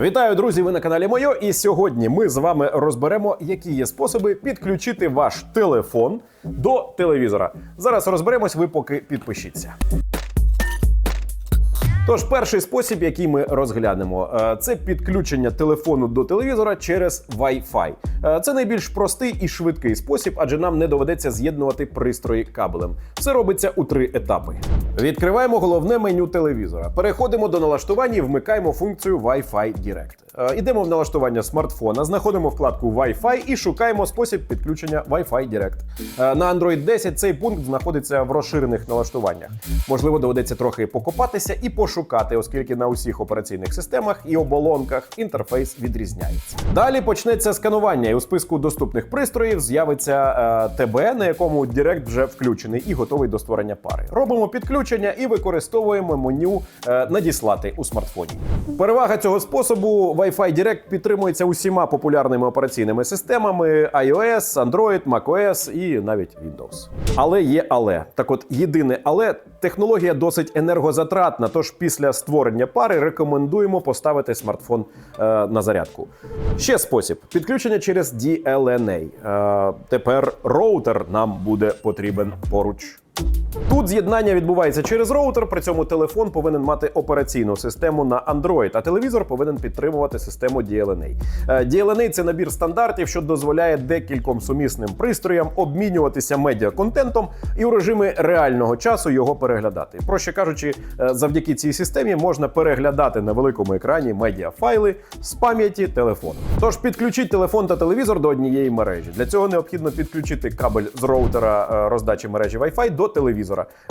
Вітаю, друзі! Ви на каналі Мойо. І сьогодні ми з вами розберемо, які є способи підключити ваш телефон до телевізора. Зараз розберемось, ви поки підпишіться. Тож, перший спосіб, який ми розглянемо, е, це підключення телефону до телевізора через Wi-Fi. Е, Це найбільш простий і швидкий спосіб, адже нам не доведеться з'єднувати пристрої кабелем. Все робиться у три етапи. Відкриваємо головне меню телевізора. Переходимо до налаштування і вмикаємо функцію Wi-Fi Direct. Е, Ідемо в налаштування смартфона, знаходимо вкладку Wi-Fi і шукаємо спосіб підключення Wi-Fi Direct. Е, На Android 10 цей пункт знаходиться в розширених налаштуваннях. Можливо, доведеться трохи покопатися і пошукати, оскільки на усіх операційних системах і оболонках інтерфейс відрізняється. Далі почнеться сканування, і у списку доступних пристроїв з'явиться е, ТБ, на якому Direct вже включений і готовий до створення пари. Робимо підключення і використовуємо меню надіслати у смартфоні. Перевага цього способу Wi-Fi Direct підтримується усіма популярними операційними системами iOS, Android, macOS і навіть Windows. Але є але. Так от єдине але технологія досить енергозатратна. Тож після створення пари рекомендуємо поставити смартфон е, на зарядку. Ще спосіб підключення через DLNA. Е, тепер роутер нам буде потрібен поруч. Тут з'єднання відбувається через роутер, при цьому телефон повинен мати операційну систему на Android, а телевізор повинен підтримувати систему DLNA. Е, DLNA – це набір стандартів, що дозволяє декільком сумісним пристроям обмінюватися медіаконтентом і у режимі реального часу його переглядати. Проще кажучи, е, завдяки цій системі можна переглядати на великому екрані медіафайли з пам'яті телефону. Тож підключіть телефон та телевізор до однієї мережі. Для цього необхідно підключити кабель з роутера е, роздачі мережі Wi-Fi до телевізора.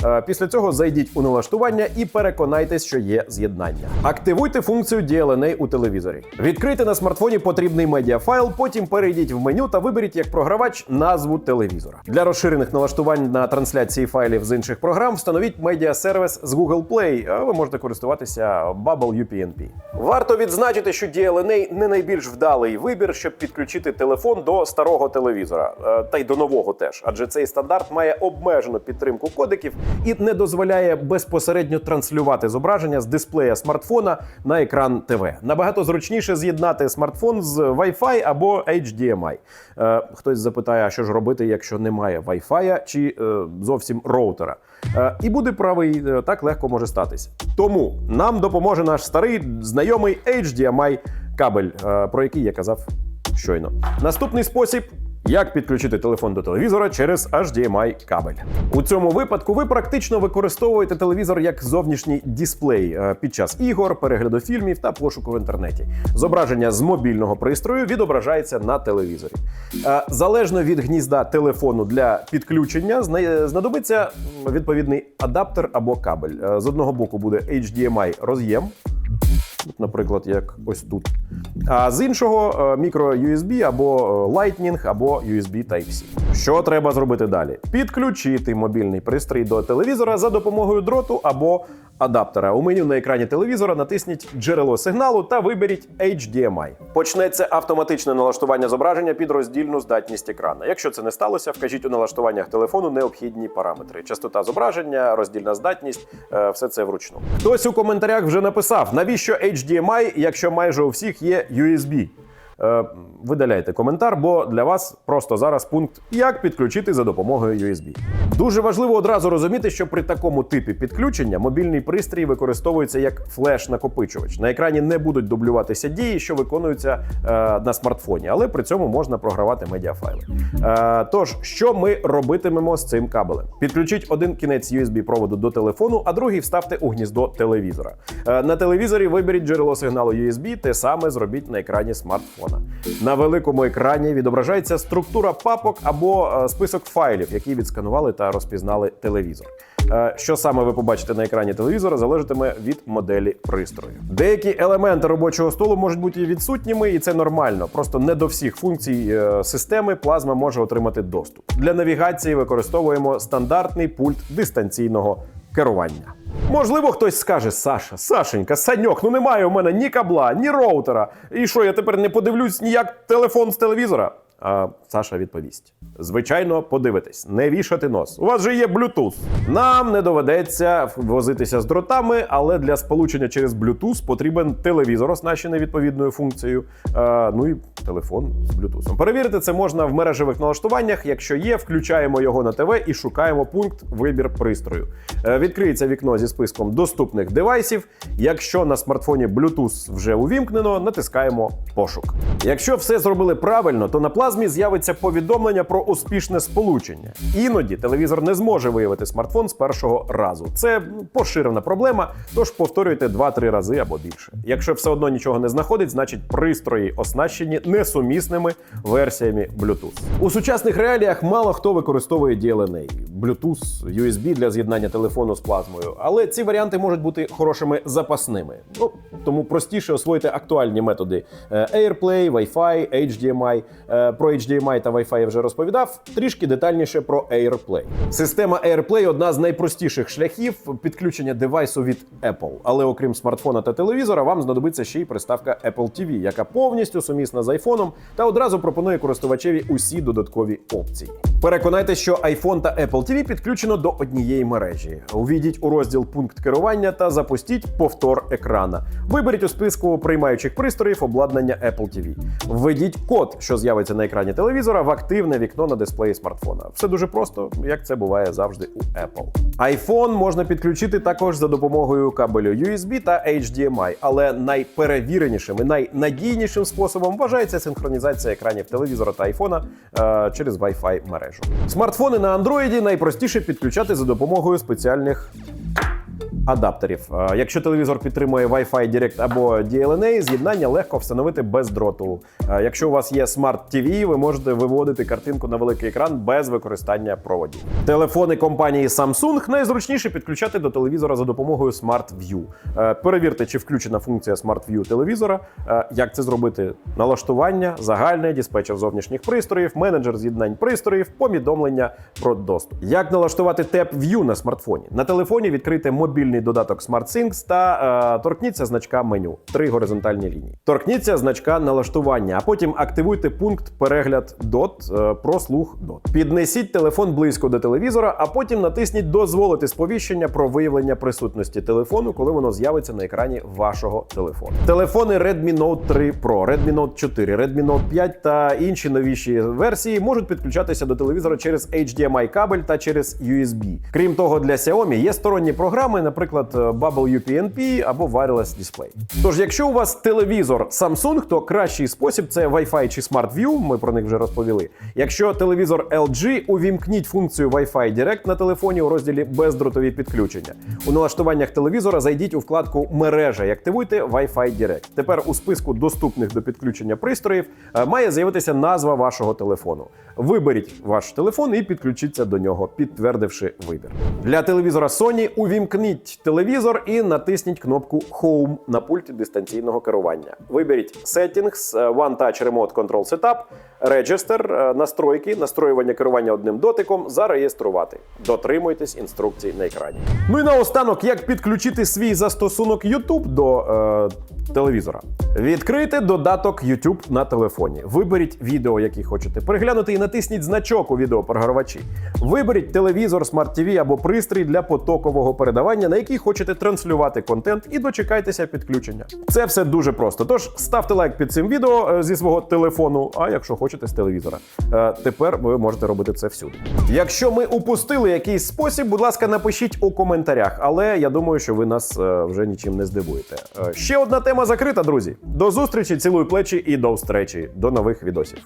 Е, Після цього зайдіть у налаштування і переконайтесь, що є з'єднання. Активуйте функцію DLNA у телевізорі. Відкрийте на смартфоні потрібний медіафайл, потім перейдіть в меню та виберіть як програвач назву телевізора. Для розширених налаштувань на трансляції файлів з інших програм встановіть медіасервіс з Google Play, а ви можете користуватися Bubble UPnP. Варто відзначити, що DLNA не найбільш вдалий вибір, щоб підключити телефон до старого телевізора, е, та й до нового теж, адже цей стандарт має обмежену підтримку кодеків і не дозволяє безпосередньо транслювати зображення з дисплея смартфона на екран ТВ. Набагато зручніше з'єднати смартфон з Wi-Fi або HDMI. Е, хтось запитає, а що ж робити, якщо немає Wi-Fi чи е, зовсім роутера. Е, і буде правий, е, так легко може статися. Тому нам допоможе наш старий знайомий HDMI кабель, е, про який я казав щойно. Наступний спосіб. Як підключити телефон до телевізора через HDMI кабель? У цьому випадку ви практично використовуєте телевізор як зовнішній дисплей е, під час ігор, перегляду фільмів та пошуку в інтернеті. Зображення з мобільного пристрою відображається на телевізорі. Е, Залежно від гнізда телефону для підключення, зна- знадобиться відповідний адаптер або кабель. Е, З одного боку буде HDMI роз'єм, наприклад, як ось тут. А з іншого мікро USB або е, Lightning, або USB Type-C. Що треба зробити далі? Підключити мобільний пристрій до телевізора за допомогою дроту або адаптера. У меню на екрані телевізора натисніть джерело сигналу та виберіть HDMI. Почнеться автоматичне налаштування зображення під роздільну здатність екрана. Якщо це не сталося, вкажіть у налаштуваннях телефону необхідні параметри: частота зображення, роздільна здатність, е, все це вручну. Хтось у коментарях вже написав, навіщо HDMI, якщо майже у всіх є USB. Е, Видаляйте коментар, бо для вас просто зараз пункт як підключити за допомогою USB. Дуже важливо одразу розуміти, що при такому типі підключення мобільний пристрій використовується як флеш-накопичувач. На екрані не будуть дублюватися дії, що виконуються е, на смартфоні, але при цьому можна програвати медіафайли. Е, тож, що ми робитимемо з цим кабелем? Підключіть один кінець USB проводу до телефону, а другий вставте у гніздо телевізора. Е, на телевізорі виберіть джерело сигналу USB, те саме зробіть на екрані смартфона. На великому екрані відображається структура папок або е, список файлів, які відсканували та розпізнали телевізор. Е, Що саме ви побачите на екрані телевізора, залежатиме від моделі пристрою. Деякі елементи робочого столу можуть бути відсутніми, і це нормально. Просто не до всіх функцій е, системи плазма може отримати доступ. Для навігації використовуємо стандартний пульт дистанційного керування. Можливо, хтось скаже: Саша, Сашенька, Саньок, ну немає у мене ні кабла, ні роутера. І що, я тепер не подивлюсь ніяк телефон з телевізора? А Саша відповість: звичайно, подивитись, не вішати нос. У вас же є Bluetooth. Нам не доведеться возитися з дротами, але для сполучення через Bluetooth потрібен телевізор, оснащений відповідною функцією. Е, ну і телефон з Bluetooth. Перевірити це можна в мережевих налаштуваннях. Якщо є, включаємо його на ТВ і шукаємо пункт вибір пристрою. Е, відкриється вікно зі списком доступних девайсів. Якщо на смартфоні Bluetooth вже увімкнено, натискаємо пошук. Якщо все зробили правильно, то на плазмі з'явиться повідомлення про успішне сполучення. Іноді телевізор не зможе виявити смартфон з першого разу. Це поширена проблема, тож повторюйте 2-3 рази або більше. Якщо все одно нічого не знаходить, значить пристрої оснащені несумісними версіями Bluetooth. У сучасних реаліях мало хто використовує DLNA, Bluetooth, USB для з'єднання телефону з плазмою, але ці варіанти можуть бути хорошими запасними. Ну тому простіше освоїти актуальні методи е, AirPlay, Wi-Fi, HDMI. Про HDMI та Wi-Fi вже розповідав. Трішки детальніше про AirPlay. Система AirPlay одна з найпростіших шляхів підключення девайсу від Apple. Але окрім смартфона та телевізора, вам знадобиться ще й приставка Apple TV, яка повністю сумісна з айфоном та одразу пропонує користувачеві усі додаткові опції. Переконайтеся, що iPhone та Apple TV підключено до однієї мережі. Увійдіть у розділ пункт керування та запустіть повтор екрана. Виберіть у списку приймаючих пристроїв обладнання Apple TV. Введіть код, що з'явиться на екрані телевізора, в активне вікно на дисплеї смартфона. Все дуже просто, як це буває завжди у Apple. iPhone можна підключити також за допомогою кабелю USB та HDMI, але найперевіренішим і найнадійнішим способом вважається синхронізація екранів телевізора та айфона е, через Wi-Fi мережу. Смартфони на Android найпростіше підключати за допомогою спеціальних адаптерів. Е, Якщо телевізор підтримує Wi-Fi Direct або DLNA, з'єднання легко встановити без дроту. Е, Якщо у вас є Smart TV, ви можете виводити картинку на великий екран без використання проводів. Телефони компанії Samsung найзручніше підключати до телевізора за допомогою Smart View. Е, Перевірте, чи включена функція Smart View телевізора. Як це зробити? Налаштування, загальне, диспетчер зовнішніх пристроїв, менеджер з'єднань пристроїв, повідомлення про доступ. Як налаштувати Tap View на смартфоні? На телефоні відкрийте мобільний додаток SmartThings та е, торкніться значка меню. Три горизонтальні лінії. Торкніться значка налаштування, а потім активуйте пункт перегляд DOT е, про слух DOT. Піднесіть телефон близько до телевізора, а потім натисніть дозволити сповіщення про виявлення присутності телефону, коли воно з'явиться на екрані вашого телефону. Телефони Redmi Note 3 Pro, Redmi Note 4, Redmi Note 5 та інші новіші версії можуть підключатися до телевізора через HDMI кабель та через USB. Крім того, для Xiaomi є сторонні програми, наприклад, Bubble UPnP або Wireless Display. Тож, якщо у вас телевізор Samsung, то кращий спосіб це Wi-Fi чи Smart View, Ми про них вже розповіли. Якщо телевізор LG, увімкніть функцію Wi-Fi Direct на телефоні у розділі бездротові підключення. У налаштуваннях телевізора зайдіть у вкладку мережа і активуйте Wi-Fi Direct. Тепер у списку доступних до підключення пристроїв е, має з'явитися назва вашого телефону. Виберіть ваш телефон і підключіться до нього, підтвердивши вибір. Для телевізора Sony увімкніть телевізор і натисніть кнопку Home на пульті дистанційного керування. Виберіть Settings, One Touch Remote Control Setup, Register, е, настройки, настроювання керування одним дотиком, зареєструвати. Дотримуйтесь інструкцій на екрані. Ну і наостанок, як підключити свій застосунок YouTube до е, телевізора. Відкрийте додаток YouTube на телефоні. Виберіть відео, які хочете переглянути, і натисніть значок у відеопрогравачі. Виберіть телевізор, смарт TV або пристрій для потокового передавання, на який хочете транслювати контент, і дочекайтеся підключення. Це все дуже просто. Тож ставте лайк під цим відео е, зі свого телефону, а якщо хочете з телевізора. Е, Тепер ви можете робити це всюди. Якщо ми упустили якийсь спосіб, будь ласка, напишіть у коментарях, але я думаю, що ви нас е, вже нічим не здивуєте. Е, Ще одна тема закрита, друзі. До зустрічі, цілую плечі і до встречі. До нових відосів.